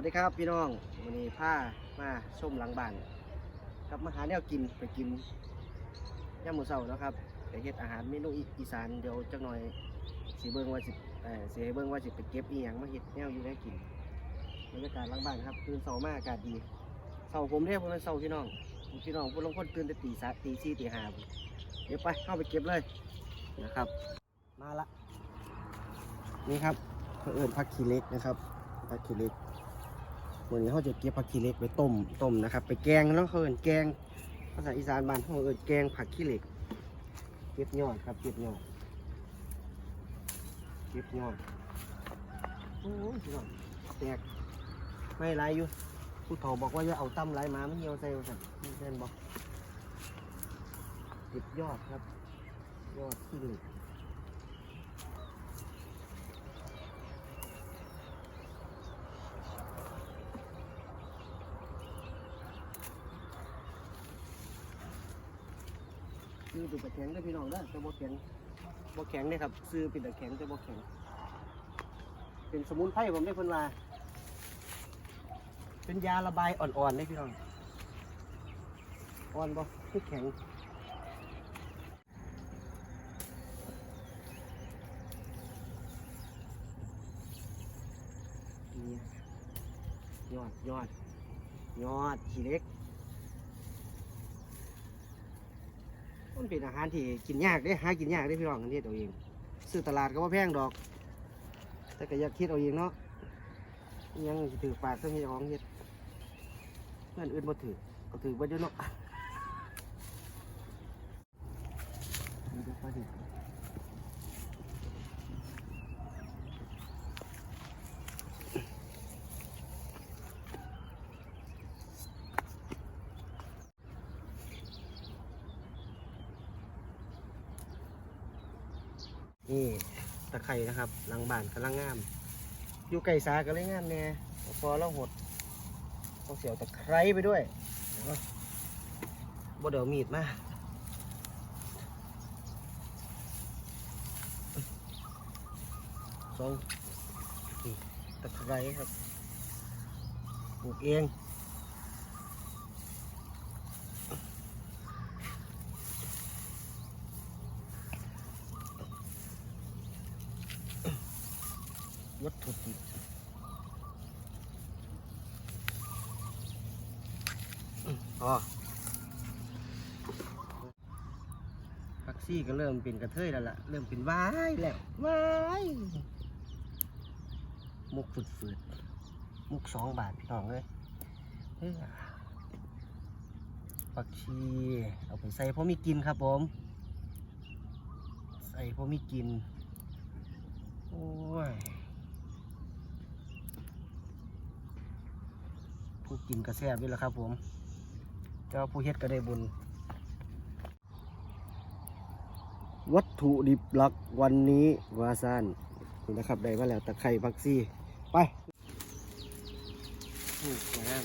วัสดีครับพี่น้องวันนี้ผ้ามาชมหลังบ้านครับมาหาแนวกินไปกินย่าหมูเสาเนาะครับไปเฮ็ดอาหารเมนูอีสานเดี๋ยวจักหน่อยสีเบิ้งว่าสิเออสีเบิ้งว่าสิไปเก็บอีหยังมาเฮ็ดแนวอยู่ได้กินบรรยากาศหลังบ้านครับตื่นเสามาอากาศดีเสาผมเรียกผมเป็นเสาพี่น้องพี่น้องผู้ลงคนตื่นแต่ตีสามตีสี่ตีห้าเดี๋ยวไปเข้าไปเก็บเลยนะครับ มาละนี่ครับเพื่อเอิญผักขี้เล็กนะครับผักขี้เล็ก วันนี้เขาจะเก็บผักขี้เหล็กไปต้มต้มนะครับ ไปแกงแล้วเขาเอินแกงภาษาอีสานบ้านเขาเอินแกงผักขี้เหล็ก เก็บยอดครับเก็บยอดเก็บยอดโอ้ยแตกไม่ไรอยู่ผู้เฒ่าบอกว่าจะเอาตั้มไรมาไม่เหี่ยวใส่สั่นเส้นบอกเก็บยอดครับ ยอดขี้เหล็ก ซื้อเป็นตะแข็งได้พี่น้องเด้แต่บ่แข็งบ่แข็งเนี่ยครับซื้อเป็นตะแข็งแต่บ่แข็ง เป็นสมุนไพรผมได้เพิ่นว่าเป็นยาระบายอ่อนๆได้พี่น้องอ่อนบ่คือแข็งยอดยอดยอดขี้เล็ก มันเป็นอาหารที่กินยากได้หากินยากได้พี่น้องกันนี้ตัวเองซื้อตลาดก็ว่าแพงดอก แต่ก็อยากคิดเอาเองเนาะยังถือปากเท่านี้ของเฮ็ดเพื่อนอื่นบ่ถือก็ถือบ่เยอะเนาะนี่ดูปลาดิบนี่ ตะไคร่นะครับ หลังบ้านกำลังงาม อยู่ไก่สาก็เลยงามแน่พอเราหดต้องเสียวตะไคร้ไปด้วยบ่เดี๋ยวมีดมาสองตะไคร้ครับปลูกเองวัตถุดิบ อ๋อพักซี่ก็เริ่มเป็นกระเทยแล้วล่ะ เริ่มเป็นวายแล้ววายมุกฝืดฝืดมุกสองบาทพี่น้องเลยเฮ้ยผักชีเอาไปใส่เพราะมีกินครับผม ใส่เพราะมีกิน โอ้ยผู้กินกระแซบนี่แหละครับผม เจ้าผู้เฮ็ดก็ได้บุญ วัตถุดิบหลักวันนี้วาซานนี่นะครับได้มาแล้วตะไคร่พักซี่ ไปนี่สวยงาม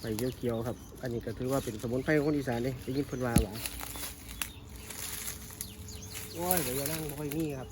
ใบเขียวๆครับ อันนี้ก็ถือว่าเป็นสมุนไพรของคนอีสานเลยได้ยินเพิ่นว่าหวังโอ้ยเดี๋ยวอย่านั่งบ่ค่อยมีครับ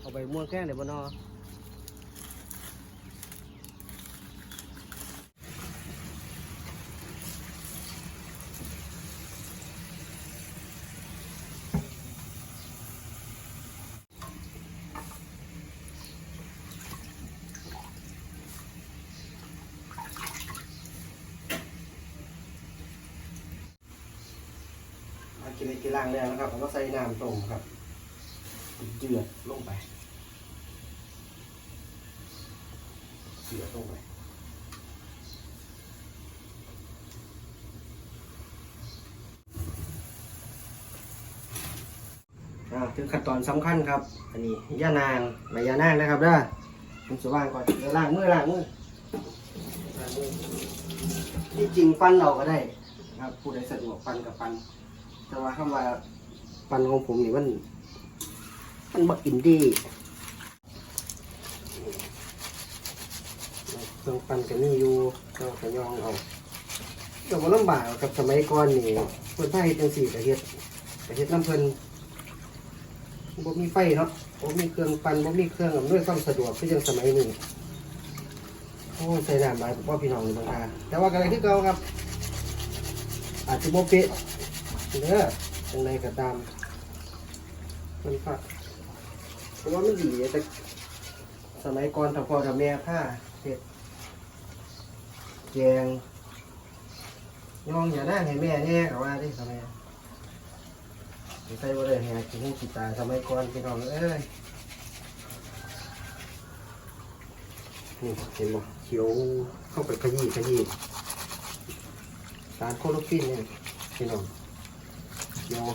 เอาใบม่วงแค่เดี๋ยวบนอ กินในกีฬางแล้วนะครับผมก็ใส่น้ำต้มครับเดือดลงไปเดือดลงไปถึงขั้นตอนสำคัญครับ อันนี้ย่านางใบยานางนะครับเด้อผมจะว่างก่อนเดี๋ยวล้างมือล้างมือล้างมือที่จริงปั้นเราก็ได้นะครับผู้ใดสะดวกปั้นกับปั้น แต่ว่าคำว่าปันของผมนี่มัน มันบักอินดี้เครื่องปันกันนี่อยู่เราขยองเอาแต่ว่าลำบากกับสมัยก่อนนี่เพิ่นไฟจังสี่กระเฮ็ดกระเฮ็ดน้ำเพิ่นบ่มีไฟเนาะผมมีเครื่องปั่นผมมีเครื่องอำนวยความสะดวกคือยังสมัยนี้โอ้ใส่น้ำหลายผมว่าพี่น้องอยู่บางทาแต่ว่าอะไรที่เก่าครับ อาจจะโมเปะ เด้อจังไรก็ตามมันผักเพราะว่ามันดีแต่สมัยก่อนถ้าพ่อกับแม่ผ้าเห็ดแกงยองอย่าได้ให้แม่แน่กับว่าที่สมัยใส่บ่ได้แห่กินหูกินตาสมัยก่อนพี่น้องเอ้ยนี่เห็นบ่เขียวเข้าไปขยี้ขยี้สารโคโรฟินเนี่ยพี่น้อง เขียว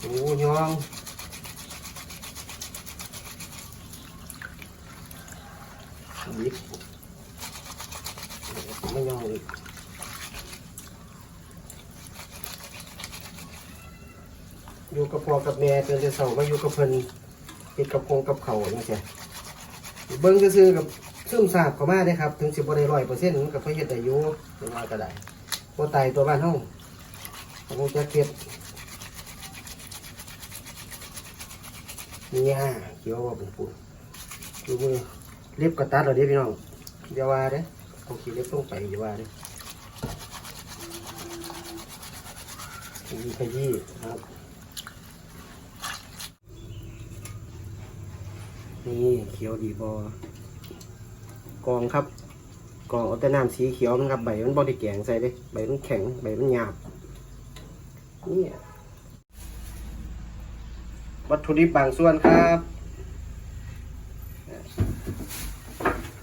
โอ้ยองยิบไม่ยองอีกอยู่กับพ่อกับแม่จนจะเศร้ามาอยู่กับเพิ่นเฮ็ดกับโคงกับเขาอย่างเงี้ยเบิ่งซื่อกับซึมซาบเขามาได้ครับ ถึงสิบ่ได้ร้อยเปอร์เซ็นต์มันก็พอเฮ็ดได้อยู่เป็นว่าก็ได้บ่ตายตัวบ้านเฮาผ มรู้จักเฮ็ดเนี่ยเขียวว่าเป็นปูดูมือเล็บกระตัดแล้วเด้พี่น้องอย่าว่าเด้เอาขี้เล็บลงไปอย่าว่าเด้มีขยี้ครับนี่เขียวดีบอกองครับกองเอาแต่น้ำสีเขียวมันครับใบมันบอดี้แกงใส่เด้ใบมันแข็งใบมันหยาบ นี่วัตถุดิบบางส่วนครับ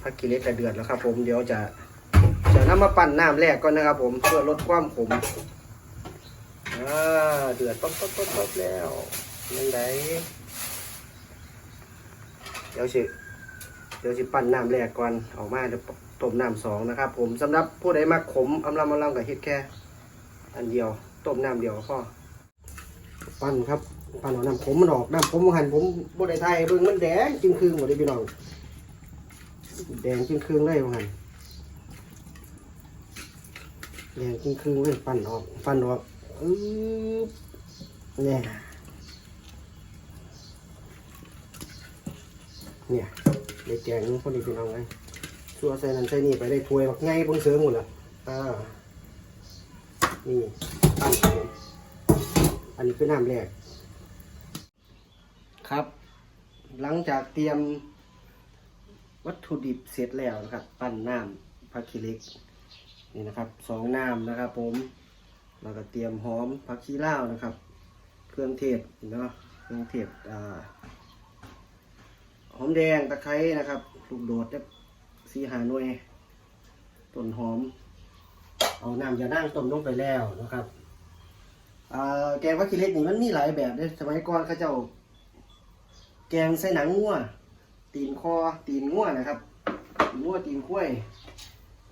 ผักกิเลสกระเดือดแล้วครับผมเดี๋ยวจะจะนำมาปั่นน้ำแรกก่อนนะครับผมเพื่อลดความขมอ่าเดือดป๊บป๊บป๊บป๊บแล้วยังไงเดี๋ยวสิเดี๋ยวสิปั่นน้ำแรกก่อนออกมาเดี๋ยวต้มน้ำสองนะครับ ผมสำหรับผู้ใดมักขมอำลำอำลำกับเฮ็ดแค่ อันเดียว ต้มน้ำเดียวก็พอปั่นครับปั่นเอาน้ำขมมันออกน้ำขมหันผมบ่ได้ไทยเบิ่งมันแดงจึงครึ่งหมดเลยพี่น้องแดงจึงครึ่งเลยว่าหันแดงจึงครึ่งเลยปั่นออกปั่นออกอือเนี่ยเนี่ยได้แกงพอดีพี่น้องเลยชัวใส่นั่นใส่นี่ไปได้ถ้วยบักไงเบิ่งเสือหมดละอ่า นี่ตั้งผมอันนี้คือน้ำแรก ครับ หลังจากเตรียมวัตถุดิบเสร็จแล้วนะครับ ปั้นน้ำผักขี้เล็กนี่นะครับสองน้ำนะครับ ผมแล้วก็เตรียมหอมผักชีลาวนะครับ เครื่องเทศเนาะเครื่องเทศอ่าหอมแดงตะไคร้นะครับ ลูกโดดเนี่ยสีหาหน่วยต้นหอม เอาน้ำยานั่งต้มลงไปแล้วนะครับแกงผักขี้เล็กนี่มันมีหลายแบบเลยสมัยก่อนเขาเจ้า แกงใส่หนังงัวตีนคอตีนงัวนะครับงัวตีนข้วย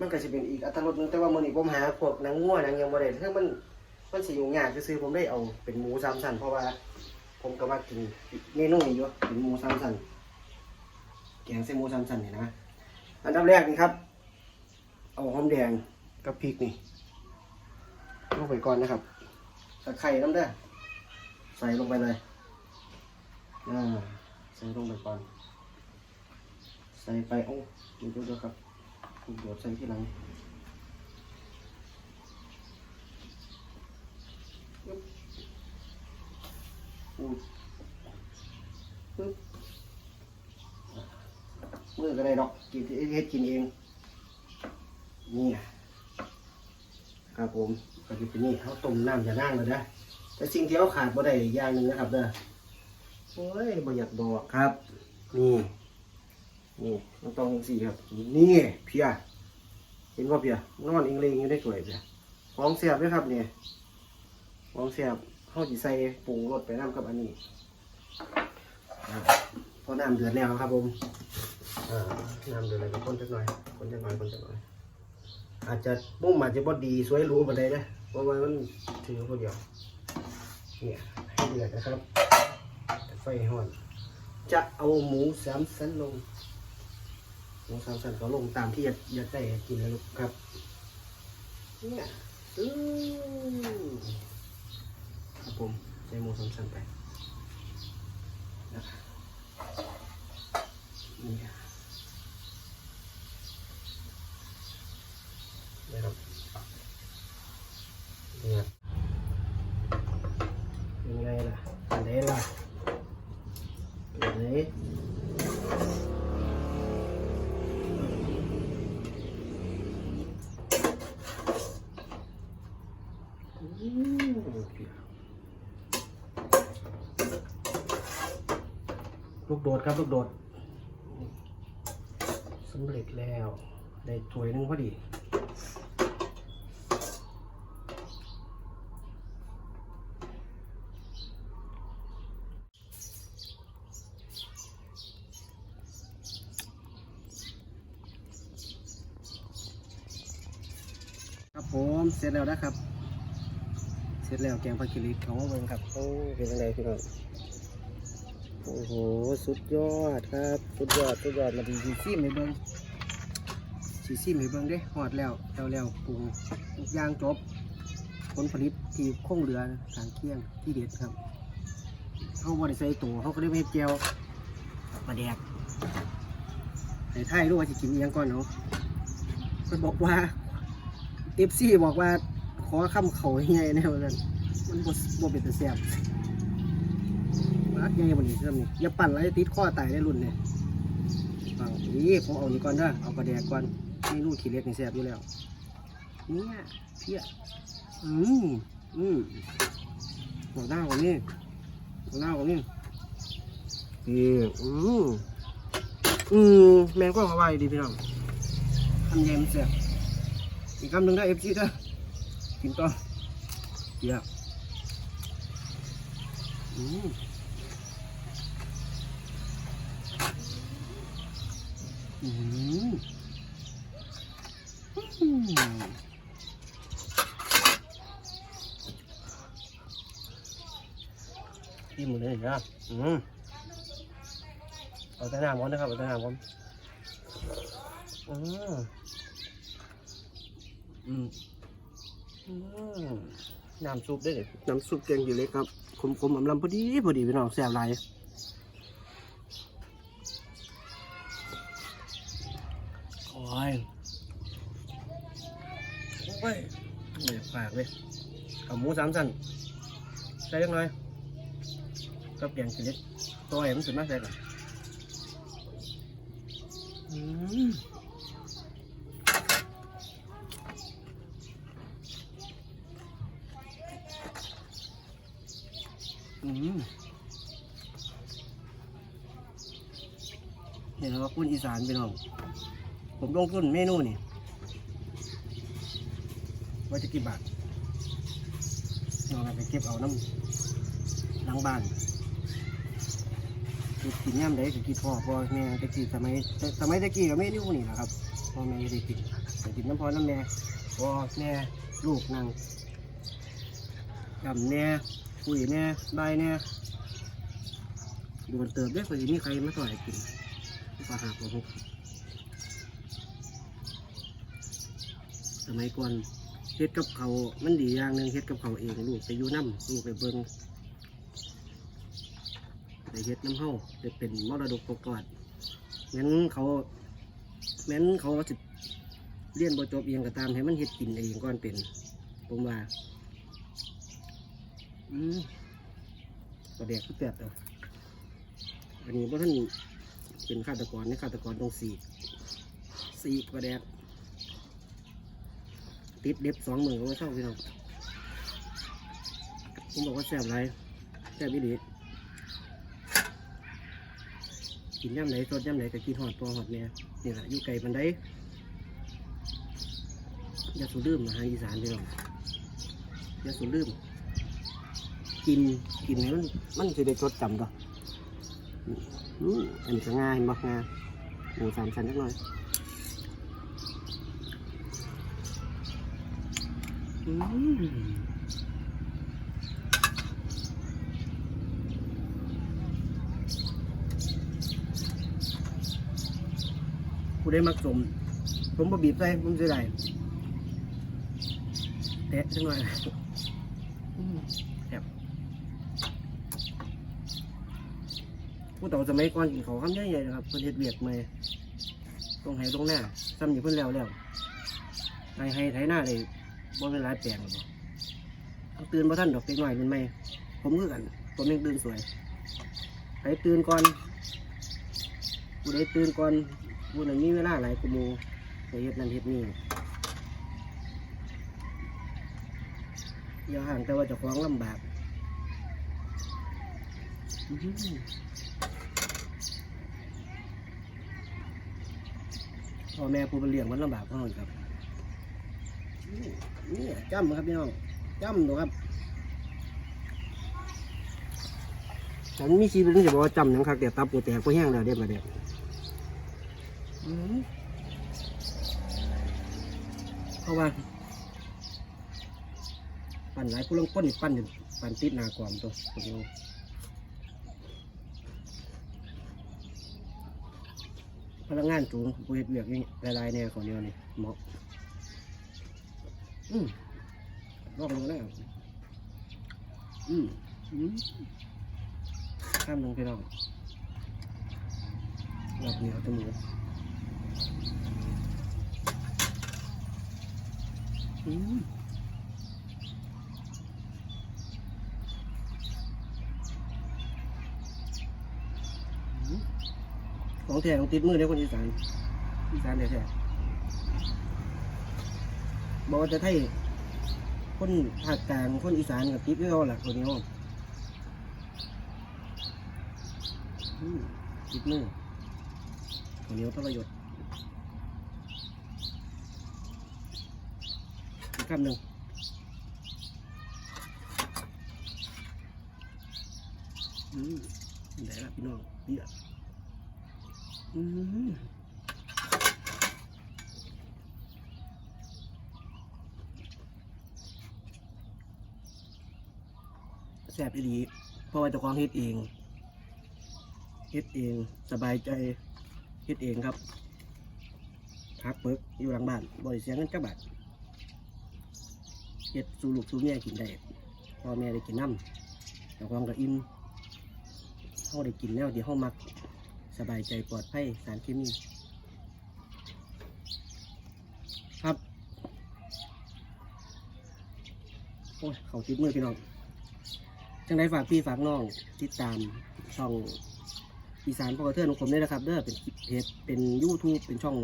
มันก็จะเป็นอีกอัตรสหนึงแต่ว่ามื้อนี้ผมหาพวกหนังงัวหนังยังบ่ได้คือมันมันสิยุ่งยากซื่อผมได้เอาเป็นหมูสามชั้นเพราะว่า ผมก็มากินเมนูนี้อยู่เป็นหมูสามชั้นแกงใส่หมูสามชั้นนี่นะอันดับแรกนี่ครับ เอาหอมแดง กับพริกนี่ลงไปก่อนนะครับตะไคร้น้ำเด้อใส่ลงไปเลยอ่าใส่ลงไปก่อน ใส่ไปโอ้ดูดูดูครับถูกโดดใส่ที่หลังปึ๊บอู้ปึ๊บมือก็ได้ดอกกินเฮ็ดกินเองนี่ ครับผมก็จะเป็นนี่เขาต้มน้ำจะนั่งเลยนะแต่สิ่งที่เขาขาดบ่ได้อีกอย่างหนึ่งนะครับเด้อโอ้ยบ่อยากบอกครับ นี่ นี่มันต้องสี่ครับ นี่เพีย เห็นว่าเพีย นอนเองเลงอยู่ได้สวยเพียของเสียบด้วยครับเนี่ยของเสียบเขาจีใส่ปรุงรสไปน้ำกับอันนี้อ่าพอน้ำเดือดแล้วครับผมอ่าน้ำเดือดแล้วก็คนจักหน่อย คนจักหน่อย คนจักหน่อย อาจจะมุมอาจจะบดดีสวยหรูบันไดนะเพราะว่ามันถือคนเดียวเนี่ยให้เดือดนะครับไฟห่อนจะเอาหมูสามสันลง หมูสามสันก็ลงตามที่อยากอยากได้กินเลยลูกครับ เนี่ยอืมครับผมใส่หมูสามสันไป นี่นะครับเนี่ยยังไงล่ะอันไหนล่ะอันไหนอืมลูก โดดครับลูกโดดสำเร็จแล้วได้ถ้วยนึงพอดีครับผมเสร็จแล้วนะครับ เสร็จแล้วแกงผักกิริของเบิ่งครับโอ้เป็นยังไงพี่น้อง อ้โห สุดยอดครับ สุดยอด สุดยอดมาดีซีซีมให้เบิ่งซีซีมให้เบิ่งเด้หอดแล้วแล้วแล้วปรุงทุกอย่างจบ ผลผลิตที่คงเหลือทางเคียงที่เด็ดครับเขาบริใส่ตัวเขาก็ได้ไม่เจียวมาแดกใส่ไทยรู้ว่าจะกินอิหยังก่อนเนาะมันบอกว่าเอฟซีบอกว่าขอคำเขาใหญ่แนวนั้นมันบ่บ่เป็นตะแซ่บ รักใหญ่บนนี้เริ่มนี่อย่าปั่นไรติดข้อตายได้รุ่นเนี่ยฟังนี่ผมเอานี่ก่อนเด้อเอากระแดกก่อนเมนูขี้เล็กนี่แซ่บอยู่แล้วเนี่ยเพี้ยอืมอืมหัวหน้าของนี่หัวหน้าของนี่นี่อืมอืมแมงก็เอาไว้ดีพี่น้องทำใหญ่มันแซ่บอีกคำหนึ่งได้เอฟซีเด้อกินต่อเดี๋ยวอืม อืมอืมที่มือเลยนะอืมเอาแต่น้ำก่อนนะครับเอาแต่น้ำก่อนอืมอืมอืมน้ำซุปได้เลยน้ำซุปแกงอยู่เล็กครับ ขมขมๆอำลำพอดี พอดีพี่น้องแซ่บหลายโอ้ยโอ้ยเหนื่อยปากเลยเอาห มูสามสันใส่ยังไงกับแกงกินเล็กตัวเอ็มนสุดมากเลยก่อนอืมอืมเห็นว่าคุณอีสานพี่น้อง ผมลงทุนเมนูนี่ว่าจะกี่บาท เอาไปเก็บเอาน้ำหลังบ้านกินย่ำได้กินพ่อพ่อแม่ตะกี้สมัยสมัยตะกี้กับเมนูนี่แหละครับพ่อแม่ได้กินแต่กินน้ำพ่อน้ำแม่พ่อแม่ลูกนั่งยำแน่คุยแน่บแน่ดูมันเติบได้กว่าจะมีใครมาต่อยกินปลาหาปลาหกสมัยก่อน เฮ็ดกับเขามันดีอย่างหนึ่งเฮ็ดกับเขาเองลูกไปอยู่น้ำลูกไปเบิ้งไปเฮ็ดน้ำเฮาจะเป็นมรดกตกทอดงั้นเขาแม้นเขาจะเรียนบ่จบเองก็ตามให้มันเฮ็ดกินเองก่อนเป็น ผมว่าอืมกระเดียกก็แปดอะอันนี้ว่าะท่านเป็นฆาตกรในฆาตกรต้องสีสีกระเดียก ติดเด็บสองมือก็ว่าชอบพี่น้องผมบอกว่าแซ่บไรแซ่บอีดีกินย่ำไหนสดย่ำไหนก็กินหอดปอหอดเนี่ยนี่แหละอยู่ไก่บันไดอย่าสูลืมอาหารอีสานพี่น้องอย่าสูลืมกินกินให้มันมันจะได้จดจำต่ออืมอันนี้ก็ง่ายมากง่ายหมูสามชั้นนิดหน่อย อืมกูได้มักสม ผมบะบีบใส่ผมจะได้แตะสักหน่อยอืมแผู้เฒ่าสมัยก่อนกินเขาวคำใหญ่ๆนะครับเพิ่นเฮ็ดเวียกใหม่ต้องให้ลงหน้าซ้ำอยู่เพิ่นแล้วแล้วให้ให้ไถหน้าได้ บ่เป็นหลายแปลงหรอกบ่ตื่นบ่ทันดอกเด็กน้อยเป็นไหมผมคือกันผมยังตื่นสวยใครตื่นก่อนผู้ใดตื่นก่อนผู้นั้นมีเวลาหลายกว่าหมู่ไปเฮ็ดนั่นเฮ็ดนี่อย่าห่างแต่ว่าจะคล้าของลำบากพ่อแม่ผู้เป็นเลี้ยงมันลำบากเท่านั้นครับ นี่นี่จ้ำครับพี่น้องจ้ำดูครับฉันมีชีวิตจะบอกว่าจำหยังคักแต่ตับกูแตกกูแห้งแล้วเด็ดมาเด็ดอื้อหือเพราะว่า ปั่นหลายผู้ลงก้นนี่ปั่นอยู่ปั่นติดหนากวามตัวตัวเดียวพลังงานสูงกูเห็ดเวียกนี่หลายๆแนวของเดียวนี่เหมาะ อืมลองลงแล้วอืมอืมข้ามลงไปลองรอบนี้เอาตัวมืออืมของแท้ของติดมือเด้อคนอีสานอีสานแท้ๆ บอกว่าจะไทยคนภาคกลางคนอีสานกับติดด้วยกันแหละคนนี้ว่าอืมติดมือคนนี้ทรยศอีกคำหนึ่งอืมไหนล่ะพี่น้องเบี้ยอืม แซ่บอีหลีเพราะว่าเจ้าของเฮ็ดเองเฮ็ดเองสบายใจเฮ็ดเองครับพักเปิกอยู่หลังบ้านบริเสียเงินจักบาทเฮ็ดสู่ลูกสู่แม่กินได้พ่อแม่ได้กินน้ำเจ้าของก็อิ่มเขาได้กินแล้วเดี๋ยวเขามัก สบายใจปลอดภัยสารเคมีครับ โอ้ยเขาติดมือพี่น้อง จังไดฝากพี่ฝากน้องติดตามช่องอีสานพอกระเทือนของผมด้วยนะครับเด้อเป็นเพจเป็น YouTube เป็นช่อง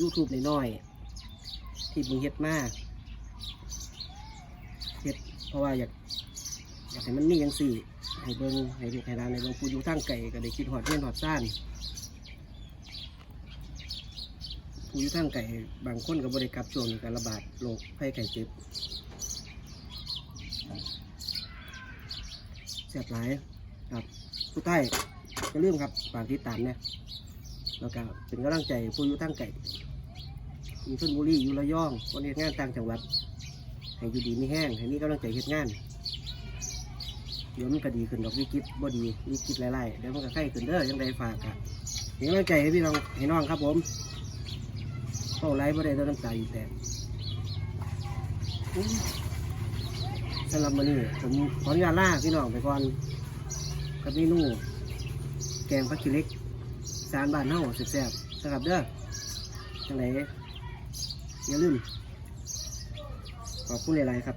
YouTube น้อยๆที่มึงเฮ็ดมากเฮ็ดเพราะว่าอยากอยากให้มันมีอย่างสี่ให้เบิ้งให้ลูกให้ร้านในเบิ้งผู้อยู่ทางไก่ก็ได้คิดหอดเพื่นหอดซ่านผู้อยู่ทางไก่บางคนก็บบริกลับช่วงนี้การระบาดโรคไข้ไข้เจ็บ เสียบหลายครับผู้ใต้ก็เรื่องครับฝากติดตามเนี่ยแล้วก็เป็นกำลังใจผู้อยู่ทางไก่อยู่ชนบุรีอยู่ระยองคนเฮ็ดงานต่างจังหวัด ให้อยู่ดีไม่แห้งให้มีกำลังใจเฮ็ดงานเดี๋ยวมันก็ดีขึ้นดอกวิกฤตบ่ดีวิกฤตหลายๆเดี๋ยวมันก็ไข้ขึ้นเด้อยังไดฝากอะเป็นกำลังใจให้พี่น้องให้น้องครับผมเข้าไลฟ์บ่ได้ต้องน้ำตาอยู่แต่ สำหรับมื้อนี้ผมขออนุญาตลาพี่น้องไปก่อนกับเมนูแกงผักขี้เหล็กสารบ้านเฮาแซ่บๆนะครับเด้อจังไดอย่าลืมขอบคุณหลายๆครับ